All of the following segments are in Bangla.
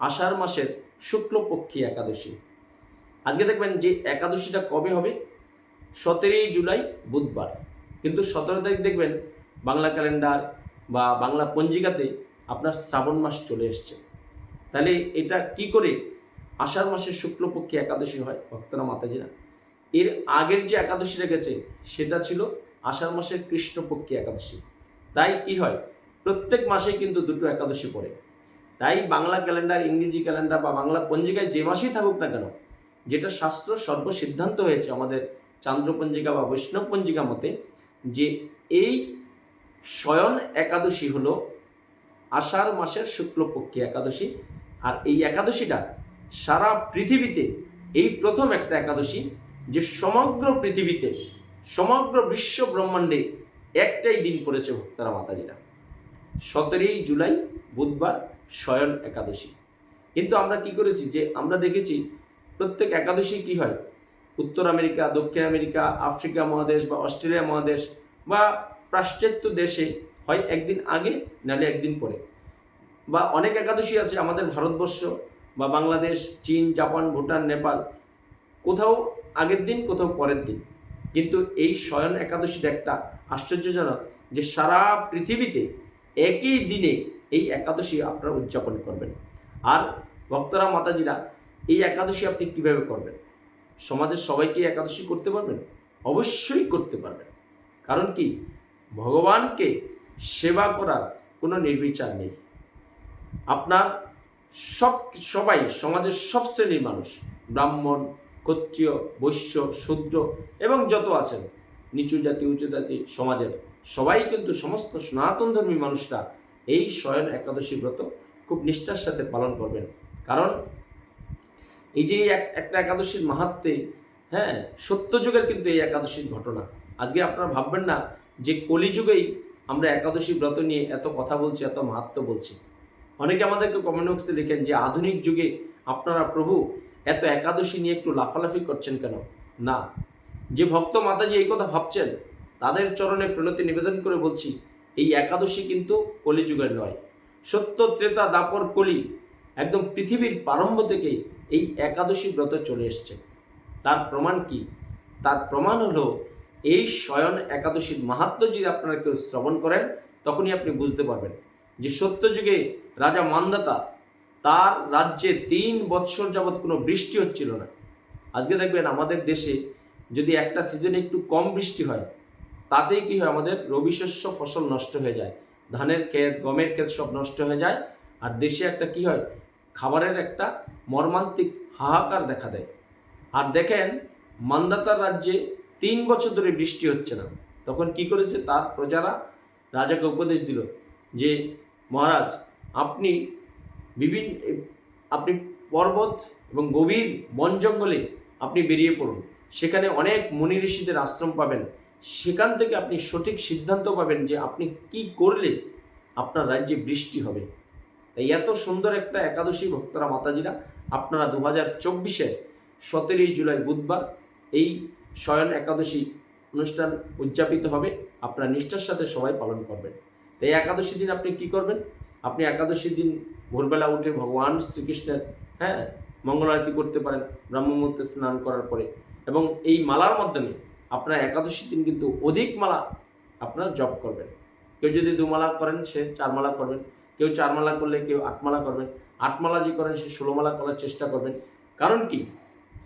আষাঢ় মাসের শুক্লপক্ষী একাদশী। আজকে দেখবেন যে একাদশীটা কবে হবে? সতেরোই জুলাই বুধবার। কিন্তু সতেরো তারিখ দেখবেন বাংলা ক্যালেন্ডার বা বাংলা পঞ্জিকাতে আপনার শ্রাবণ মাস চলে এসছে। তাহলে এটা কি করে আষাঢ় মাসের শুক্লপক্ষী একাদশী হয়, ভক্তরা, মাতাজিরা? এর আগের যে একাদশীটা গেছে, সেটা ছিল আষাঢ় মাসের কৃষ্ণপক্ষী একাদশী। তাই কি হয়? প্রত্যেক মাসেই কিন্তু দুটো একাদশী পড়ে। তাই বাংলা ক্যালেন্ডার, ইংরেজি ক্যালেন্ডার বা বাংলা পঞ্জিকায় যে মাসেই থাকুক না কেন, যেটা শাস্ত্র সর্বসিদ্ধান্ত হয়েছে আমাদের চান্দ্র পঞ্জিকা বা বৈষ্ণব পঞ্জিকা মতে, যে এই শয়ন একাদশী হলো আষাঢ় মাসের শুক্লপক্ষী একাদশী। আর এই একাদশীটা সারা পৃথিবীতে, এই প্রথম একটা একাদশী, যে সমগ্র পৃথিবীতে, সমগ্র বিশ্ব ব্রহ্মাণ্ডে একটাই দিন পড়েছে ভক্তারা মাতাজিরা। সতেরোই জুলাই, বুধবার শয়ন একাদশী। কিন্তু আমরা কি করেছি যে আমরা দেখেছি প্রত্যেক একাদশী কি হয়? উত্তর আমেরিকা, দক্ষিণ আমেরিকা, আফ্রিকা মহাদেশ বা অস্ট্রেলিয়া মহাদেশ বা পাশ্চাত্য দেশে হয় একদিন আগে নাহলে একদিন পরে। বা অনেক একাদশী আছে আমাদের ভারতবর্ষ বা বাংলাদেশ, চীন, জাপান, ভুটান, নেপাল। কোথাও আগের দিন, কোথাও পরের দিন। কিন্তু এই শয়ন একাদশীর একটা আশ্চর্যজনক যে সারা পৃথিবীতে একই দিনে এই একাদশী আপনারা উদযাপন করবেন। আর ভক্তরা, মাতাজিরা, এই একাদশী আপনি কীভাবে করবেন? সমাজের সবাইকে একাদশী করতে পারবেন? অবশ্যই করতে পারবেন। কারণ কি? ভগবানকে সেবা করার কোনো নির্বিচার নেই। আপনার সব, সবাই সমাজের সব শ্রেণির মানুষ, ব্রাহ্মণ, ক্ষত্রিয়, বৈশ্য, শূদ্র এবং যত আছেন, নিচু জাতি, উঁচু জাতি সমাজের সবাই কিন্তু সমস্ত সনাতন ধর্মী মানুষরা এই শয়ন একাদশী ব্রত খুব নিষ্ঠার সাথে পালন করবেন। কারণ এই যে এক, একটা একাদশীর মাহাত্মে হ্যাঁ সত্যযুগের কিন্তু এই একাদশীর ঘটনা। আজকে আপনারা ভাববেন না যে কলিযুগেই আমরা একাদশী ব্রত নিয়ে এত কথা বলছি, এত মাহাত্ম বলছি। অনেকে আমাদেরকে কমেন্ট বক্সে লিখেন যে আধুনিক যুগে আপনারা প্রভু এত একাদশী নিয়ে একটু লাফালাফি করছেন কেন? না। যে ভক্ত মাতাজি এই কথা ভাবছেন, তাদের চরণে প্রণতি নিবেদন করে বলছি এই একাদশী কিন্তু কলিযুগের নয়। সত্য, ত্রেতা, দাপর কলি একদম পৃথিবীর প্রারম্ভ থেকে এই একাদশী ব্রত চলে এসছে। তার প্রমাণ কি? তার প্রমাণ হলো এই শয়ন একাদশীর মাহাত্ম যদি আপনারা কেউ শ্রবণ করেন, তখনই আপনি বুঝতে পারবেন যে সত্যযুগে রাজা মান্দাতা তার রাজ্যে তিন বৎসর যাবৎ কোনো বৃষ্টি হচ্ছিল না। আজকে দেখবেন আমাদের দেশে যদি একটা সিজনে একটু কম বৃষ্টি হয় তাতেই কি হয়? আমাদের রবি শস্য ফসল নষ্ট হয়ে যায়। ধানের ক্ষেত, গমের ক্ষেত সব নষ্ট হয়ে যায়। আর দেশে একটা কি হয়? খাবারের একটা মর্মান্তিক হাহাকার দেখা দেয়। আর দেখেন, মান্দাতার রাজ্যে তিন বছর ধরে বৃষ্টি হচ্ছে না। তখন কি করেছে? তার প্রজারা রাজাকে উপদেশ দিল যে, মহারাজ, আপনি বিভিন্ন, আপনি পর্বত এবং গভীর বন জঙ্গলে আপনি বেরিয়ে পড়ুন। সেখানে অনেক মুনি ঋষিদের আশ্রম পাবেন। সেখান থেকে আপনি সঠিক সিদ্ধান্ত পাবেন যে আপনি কি করলে আপনার রাজ্যে বৃষ্টি হবে। তাই এত সুন্দর একটা একাদশী ভক্তরা মাতাজিরা, আপনারা দু হাজার চব্বিশে সতেরোই জুলাই বুধবার এই শয়ন একাদশী অনুষ্ঠান উদযাপিত হবে। আপনার নিষ্ঠার সাথে সবাই পালন করবেন। তাই একাদশী দিন আপনি কি করবেন? আপনি একাদশী দিন ভোরবেলা উঠে ভগবান শ্রীকৃষ্ণের হ্যাঁ মঙ্গল আরতি করতে পারেন ব্রাহ্ম মুহূর্তে স্নান করার পরে। এবং এই মালার মাধ্যমে আপনারা একাদশী দিন কিন্তু অধিক মালা আপনার জপ করবেন। কেউ যদি দুমালা করেন, সে চার মালা করবেন। কেউ চার মালা করলে কেউ আটমালা করবেন। আটমালা যে করেন, সে ষোলো মালা করার চেষ্টা করবেন। কারণ কি?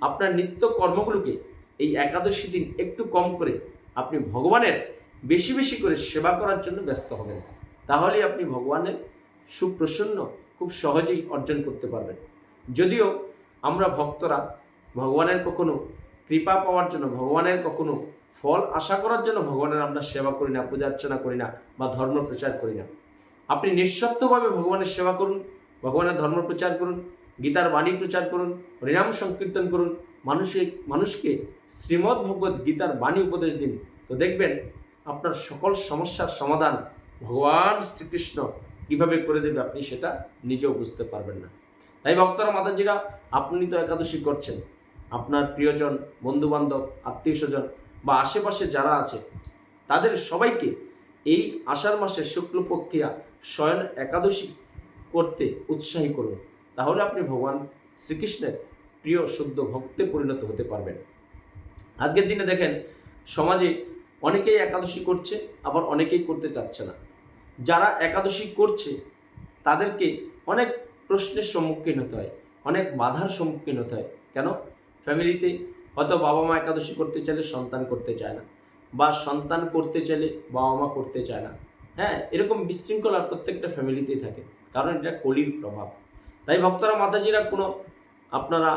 আপনার নিত্য কর্মগুলোকে এই একাদশী দিন একটু কম করে আপনি ভগবানের বেশি বেশি করে সেবা করার জন্য ব্যস্ত হবেন। তাহলেই আপনি ভগবানের সুপ্রসন্ন, খুব সহজেই অর্জন করতে পারবেন। যদিও আমরা ভক্তরা ভগবানের কখনো কৃপা পাওয়ার জন্য, ভগবানের কখনো ফল আশা করার জন্য ভগবানের আমরা সেবা করি না, পূজা অর্চনা করি না বা ধর্ম প্রচার করি না। আপনি নিঃস্বার্থভাবে ভগবানের সেবা করুন, ভগবানের ধর্ম প্রচার করুন, গীতার বাণী প্রচার করুন, হরিনাম সংকীর্তন করুন মানুষের মানুষকে শ্রীমদ্ ভগবত গীতার বাণী উপদেশ দিন। তো দেখবেন আপনার সকল সমস্যার সমাধান ভগবান শ্রীকৃষ্ণ কীভাবে করে দেবে আপনি সেটা নিজেও বুঝতে পারবেন না। তাই ভক্তরা মাতাজিরা, আপনি তো একাদশী করছেন। আপনার প্রিয়জন, বন্ধুবান্ধব আত্মীয় স্বজন বা আশেপাশে যারা আছে, তাদের সবাইকে এই আষাঢ় মাসের শুক্লপক্ষিয়া স্বয়ং একাদশী করতে উৎসাহী করুন। তাহলে আপনি ভগবান শ্রীকৃষ্ণের প্রিয় শুদ্ধ ভক্তে পরিণত হতে পারবেন। আজকের দিনে দেখেন, সমাজে অনেকেই একাদশী করছে, আবার অনেকেই করতে চাচ্ছে না। যারা একাদশী করছে, তাদেরকে অনেক প্রশ্নের সম্মুখীন হতে হয়, অনেক বাধার সম্মুখীন হতে হয়। কেন? ফ্যামিলিতে হয়তো বাবা মা একাদশী করতে চাইলে সন্তান করতে চায় না, বা সন্তান করতে চাইলে বাবা মা করতে চায় না। হ্যাঁ এরকম বিশৃঙ্খলা প্রত্যেকটা ফ্যামিলিতেই থাকে, কারণ এটা কলির প্রভাব। তাই ভক্তরা মাতাজিরা কোনো আপনারা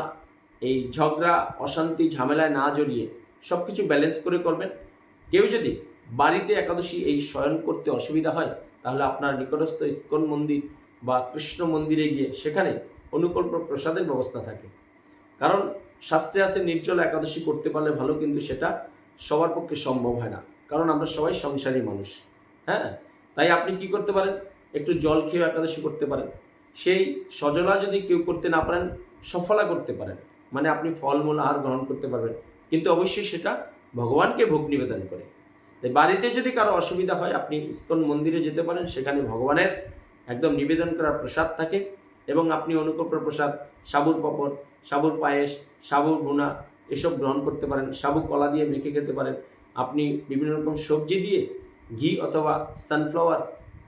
এই ঝগড়া, অশান্তি, ঝামেলায় না জড়িয়ে সব কিছু ব্যালেন্স করে করবেন। কেউ যদি বাড়িতে একাদশী এই শয়ন করতে অসুবিধা হয়, তাহলে আপনার নিকটস্থ ইস্কন মন্দির বা কৃষ্ণ মন্দিরে গিয়ে সেখানে অনুকল্প প্রসাদের ব্যবস্থা থাকে। কারণ শাস্ত্রে আছে, নির্জল একাদশী করতে পারলে ভালো, কিন্তু সেটা সবার পক্ষে সম্ভব হয় না। কারণ আমরা সবাই সংসারী মানুষ হ্যাঁ? তাই আপনি কি করতে পারেন? একটু জল খেয়ে একাদশী করতে পারেন। সেই সজলা যদি কেউ করতে না পারেন, সফলা করতে পারেন। মানে আপনি ফলমূল আহার গ্রহণ করতে পারবেন। কিন্তু অবশ্যই সেটা ভগবানকে ভোগ নিবেদন করে। তাই বাড়িতে যদি কারও অসুবিধা হয়, আপনি ইস্কন মন্দিরে যেতে পারেন। সেখানে ভগবানের একদম নিবেদন করার প্রসাদ থাকে এবং আপনি অনুকল্প প্রসাদ, সাবুর পাপড় সাবুর পায়েস, সাবুর ভুনা, এসব গ্রহণ করতে পারেন। সাবু কলা দিয়ে মেখে খেতে পারেন। আপনি বিভিন্ন রকম সবজি দিয়ে ঘি অথবা সানফ্লাওয়ার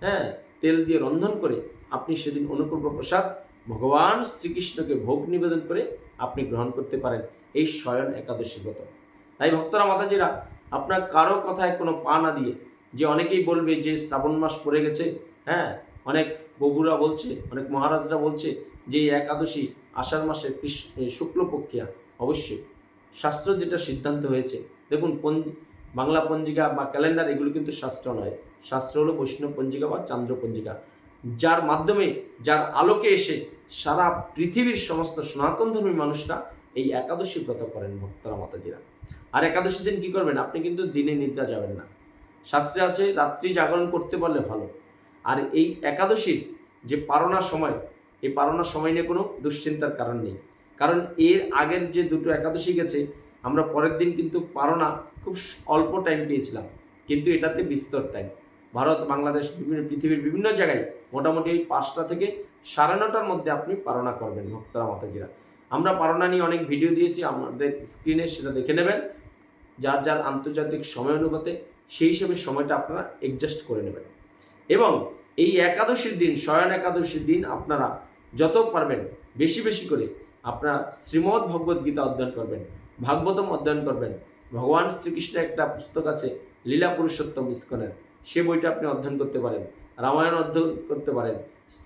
হ্যাঁ তেল দিয়ে রন্ধন করে আপনি সেদিন অনুকূল প্রসাদ ভগবান শ্রীকৃষ্ণকে ভোগ নিবেদন করে আপনি গ্রহণ করতে পারেন। এই স্বয়ন একাদশী ব্রত। তাই ভক্তরা, মাতাজিরা, আপনার কারও কথায় কোনো পা না দিয়ে, যে অনেকেই বলবে যে শ্রাবণ মাস পড়ে গেছে হ্যাঁ অনেক বগুড়া বলছে, অনেক মহারাজরা বলছে যে একাদশী আষাঢ় মাসে শুক্লপক্ষিয়া, অবশ্যই। শাস্ত্র যেটা সিদ্ধান্ত হয়েছে, দেখুন বাংলা পঞ্জিকা বা ক্যালেন্ডার এগুলো কিন্তু শাস্ত্র নয়। শাস্ত্র হলো বৈষ্ণব পঞ্জিকা বা চান্দ্র পঞ্জিকা। যার মাধ্যমে, যার আলোকে এসে সারা পৃথিবীর সমস্ত সনাতন ধর্মী মানুষরা এই একাদশী ব্রত করেন ভক্তরা, মাতাজিরা। আর একাদশী দিন কী করবেন? আপনি কিন্তু দিনে নিদ্রা যাবেন না। শাস্ত্রে আছে, রাত্রি জাগরণ করতে পারলে ভালো। আর এই একাদশীর যে পারণার সময় এই পারণার সময় নিয়ে কোনো দুশ্চিন্তার কারণ নেই। কারণ এর আগের যে দুটো একাদশী গেছে, আমরা পরের দিন কিন্তু পারণা খুব অল্প টাইম পেয়েছিলাম কিন্তু এটাতে বিস্তর টাইম ভারত, বাংলাদেশ, বিভিন্ন পৃথিবীর বিভিন্ন জায়গায় মোটামুটি এই পাঁচটা থেকে সাড়ে নটার মধ্যে আপনি পারণা করবেন, ভক্তরা, মাতাজিরা। আমরা পারণা নিয়ে অনেক ভিডিও দিয়েছি, আমাদের স্ক্রিনে সেটা দেখে নেবেন। যার যার আন্তর্জাতিক সময় অনুপাতে সেই হিসেবে সময়টা আপনারা অ্যাডজাস্ট করে নেবেন। এবং এই একাদশীর দিন, শয়ন একাদশীর দিন আপনারা যত পারবেন, বেশি বেশি করে আপনারা শ্রীমদ্ ভগবদ গীতা অধ্যয়ন করবেন, ভাগবতম অধ্যয়ন করবেন। ভগবান শ্রীকৃষ্ণের একটা পুস্তক আছে, লীলা পুরুষোত্তম ইস্কনের। সে বইটা আপনি অধ্যয়ন করতে পারেন, রামায়ণ অধ্যয়ন করতে পারেন,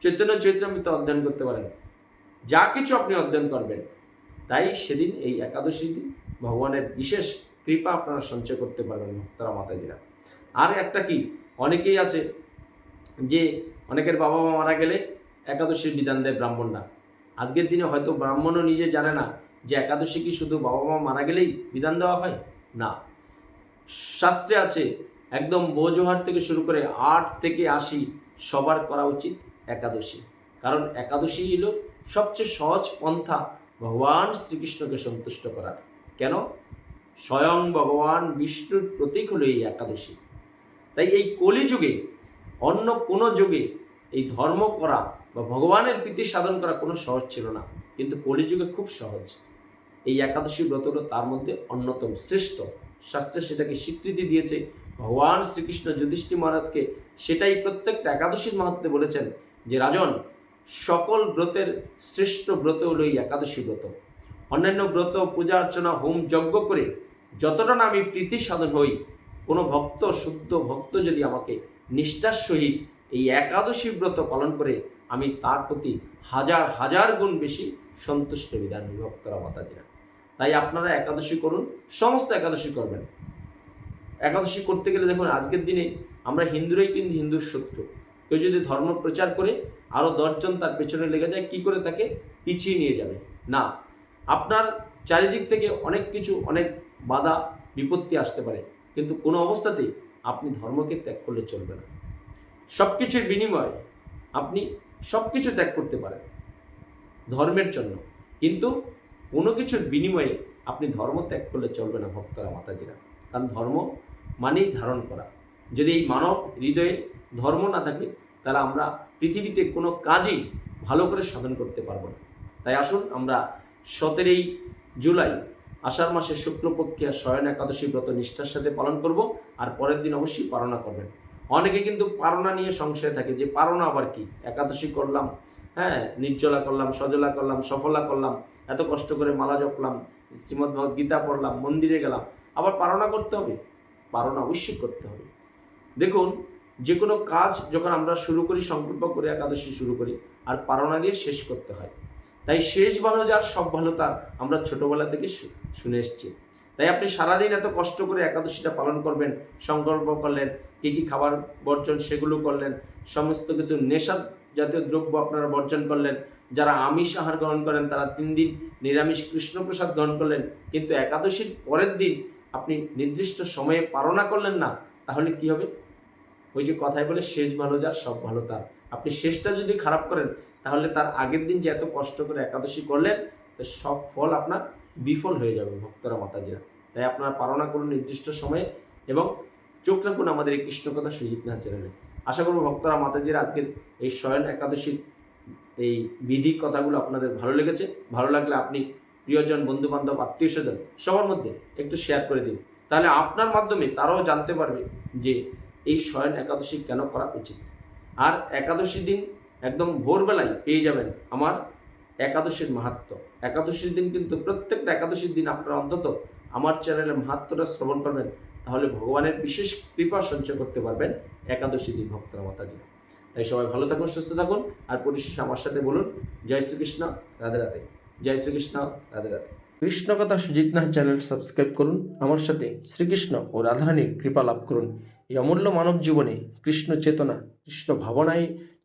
চৈতন্য চৈত্রামৃত অধ্যয়ন করতে পারেন। যা কিছু আপনি অধ্যয়ন করবেন, তাই সেদিন এই একাদশী দিন ভগবানের বিশেষ কৃপা আপনারা সঞ্চয় করতে পারবেন ভক্তরা, মাতাজিরা। আর একটা কি, অনেকেই আছে যে অনেকের বাবা মা মারা গেলে একাদশীর বিধান দেয় ব্রাহ্মণরা। আজকের দিনে হয়তো ব্রাহ্মণও নিজে জানে না যে একাদশী কি শুধু বাবা মা মারা গেলেই বিধান দেওয়া হয়? না। শাস্ত্রে আছে, একদম বোঝোহার থেকে শুরু করে আট থেকে আশি সবার করা উচিত একাদশী। কারণ একাদশী হলো সবচেয়ে সহজ পন্থা ভগবান শ্রীকৃষ্ণকে সন্তুষ্ট করার। কেন? স্বয়ং ভগবান বিষ্ণুর প্রতীক হলো এই একাদশী। তাই এই কলিযুগে, অন্য কোনো যুগে এই ধর্ম করা বা ভগবানের প্রীতি সাধন করা কোনো সহজ ছিল না, কিন্তু কলিযুগে খুব সহজ। এই একাদশী ব্রত হলো তার মধ্যে অন্যতম শ্রেষ্ঠ। শাস্ত্রে সেটাকে স্বীকৃতি দিয়েছে ভগবান শ্রীকৃষ্ণ যুধিষ্ঠির মহারাজকে। সেটাই প্রত্যেকটা একাদশীর মাহাত্মে বলেছেন যে, রাজন, সকল ব্রতের শ্রেষ্ঠ ব্রত হলো এই একাদশী ব্রত। অন্যান্য ব্রত, পূজা অর্চনা, হোম যজ্ঞ করে যতটা না আমি প্রীতি সাধন হই, কোনো ভক্ত, শুদ্ধ ভক্ত যদি আমাকে নিষ্ঠার সহিত এই একাদশী ব্রত পালন করে আমি তার প্রতি হাজার হাজার গুণ বেশি সন্তুষ্ট বিধান ভক্তরা মাতাজিরা। তাই আপনারা একাদশী করুন, সমস্ত একাদশী করবেন। একাদশী করতে গেলে দেখুন, আজকের দিনে আমরা হিন্দুরাই কিন্তু হিন্দুর শত্রু। কেউ যদি ধর্ম প্রচার করে আরও দশজন তার পেছনে লেগে যায়, কি করে তাকে পিছিয়ে নিয়ে যাবে? না। আপনার চারিদিক থেকে অনেক কিছু, অনেক বাধা, বিপত্তি আসতে পারে। কিন্তু কোনো অবস্থাতেই আপনি ধর্মকে ত্যাগ করলে চলবে না। সব কিছুর বিনিময়ে আপনি সব কিছু ত্যাগ করতে পারেন ধর্মের জন্য। কিন্তু কোনো কিছুর বিনিময়ে আপনি ধর্ম ত্যাগ করলে চলবে না ভক্তরা, মাতাজিরা। কারণ ধর্ম মানেই ধারণ করা। যদি এই মানব হৃদয়ে ধর্ম না থাকে, তাহলে আমরা পৃথিবীতে কোনো কাজই ভালো করে সাধন করতে পারব না। তাই আসুন, আমরা সতেরোই জুলাই, আষাঢ় মাসের শুক্লপক্ষে শয়ন একাদশী ব্রত নিষ্ঠার সাথে পালন করব। আর পরের দিন অবশ্যই পালনা করবেন। অনেকে কিন্তু পারণা নিয়ে সংশয় থাকে যে পারণা আবার কি? একাদশী করলাম হ্যাঁ নির্জলা করলাম, সজলা করলাম, সফলা করলাম, এত কষ্ট করে মালা জপলাম শ্রীমদ্ গীতা পড়লাম, মন্দিরে গেলাম, আবার পারণা করতে হবে? পারণা অবশ্যই করতে হবে। দেখুন যে কোনো কাজ যখন আমরা শুরু করি, সংকল্প করে একাদশী শুরু করি, আর পারণা দিয়ে শেষ করতে হয়। তাই শেষ ভালো যার, সব ভালো তার, আমরা ছোটোবেলা থেকে শুনে এসেছি। তাই আপনি সারাদিন এত কষ্ট করে একাদশীটা পালন করবেন, সংকল্প করলেন, কী কী খাবার বর্জন সেগুলো করলেন, সমস্ত কিছু নেশা জাতীয় দ্রব্য আপনারা বর্জন করলেন, যারা আমিষ আহার গ্রহণ করেন তারা তিন দিন নিরামিষ কৃষ্ণপ্রসাদ গ্রহণ করলেন, কিন্তু একাদশীর পরের দিন আপনি নির্দিষ্ট সময়ে পালনা করলেন না, তাহলে কি হবে? ওই যে কথায় বলে, শেষ ভালো যার, সব ভালো তার। আপনি শেষটা যদি খারাপ করেন, তাহলে তার আগের দিন যে এত কষ্ট করে একাদশী করলেন সব ফল আপনার বিফল হয়ে যাবে ভক্তরা মাতাজিরা। তাই আপনারা পালনা করুন নির্দিষ্ট সময়ে এবং চোখ রাখুন আমাদের এই কৃষ্ণকথা সুজিত নাথ চ্যানেলে। আশা করব ভক্তরা মাতাজিরা আজকের এই শয়ন একাদশীর এই বিধি কথাগুলো আপনাদের ভালো লেগেছে। ভালো লাগলে আপনি প্রিয়জন বন্ধু বান্ধব আত্মীয় স্বজন সবার মধ্যে একটু শেয়ার করে দিন। তাহলে আপনার মাধ্যমে তারাও জানতে পারবে যে এই শয়ন একাদশী কেন করা উচিত। আর একাদশী দিন একদম ভোরবেলায় পেয়ে যাবেন আমার একাদশীর মাহাত্ম। একাদশীর দিন কিন্তু প্রত্যেকটা একাদশীর দিন আপনারা অন্তত আমার চ্যানেলের মাহাত্মটা শ্রবণ করবেন, তাহলে ভগবানের বিশেষ কৃপা সঞ্চয় করতে পারবেন একাদশী দিন ভক্তরা মাতাজি তাই সবাই ভালো থাকুন, সুস্থ থাকুন, আর পরিশেষে আমার সাথে বলুন, জয় শ্রীকৃষ্ণ, রাধে রাধে। জয় শ্রীকৃষ্ণ, রাধে রাধে। কৃষ্ণ কথা সুজিত নাথ চ্যানেল সাবস্ক্রাইব করুন, আমার সাথে শ্রীকৃষ্ণ ও রাধারানীর কৃপা লাভ করুন। এই অমূল্য মানব জীবনে কৃষ্ণ চেতনা, কৃষ্ণ ভাবনায়